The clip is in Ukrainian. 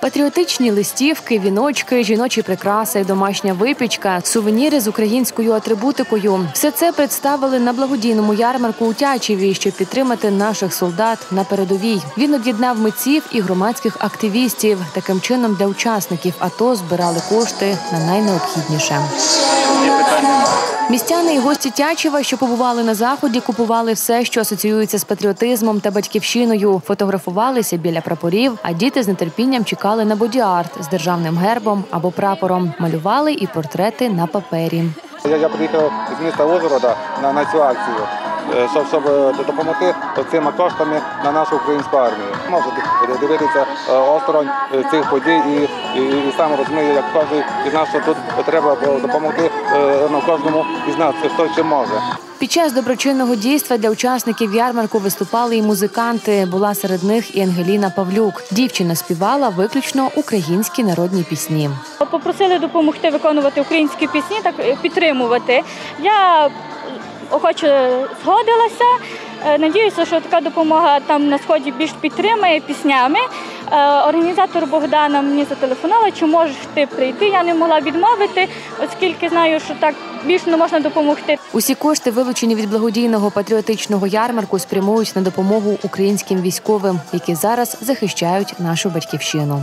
Патріотичні листівки, віночки, жіночі прикраси, домашня випічка, сувеніри з українською атрибутикою. Все це представили на благодійному ярмарку у Тячеві, щоб підтримати наших солдат на передовій. Він об'єднав митців і громадських активістів. Таким чином для учасників АТО збирали кошти на найнеобхідніше. Містяни і гості Тячева, що побували на заході, купували все, що асоціюється з патріотизмом та батьківщиною. Фотографувалися біля прапорів, а діти з нетерпінням чекали на боді-арт з державним гербом або прапором. Малювали і портрети на папері. Я, приїхав з міста Ужгорода на, на цю акцію, щоб, щоб е, допомогти цими коштами на нашу українську армію. Можете дивитися е, осторонь е, цих подій і, і, і саме розумію, як кожен із нас, що тут треба допомогти е, ну, кожному із нас, хто чим може. Під час доброчинного дійства для учасників ярмарку виступали і музиканти. Була серед них і Ангеліна Павлюк. Дівчина співала виключно українські народні пісні. Попросили допомогти виконувати українські пісні, так е, підтримувати. Я е, охоче згодилася. Е, Надіюся, що така допомога там на сході більш підтримає піснями. Е, Організатор Богдана мені зателефонувала, чи можеш ти прийти. Я не могла відмовити, оскільки знаю, що так більш не можна допомогти. Усі кошти, вилучені від благодійного патріотичного ярмарку, спрямують на допомогу українським військовим, які зараз захищають нашу батьківщину.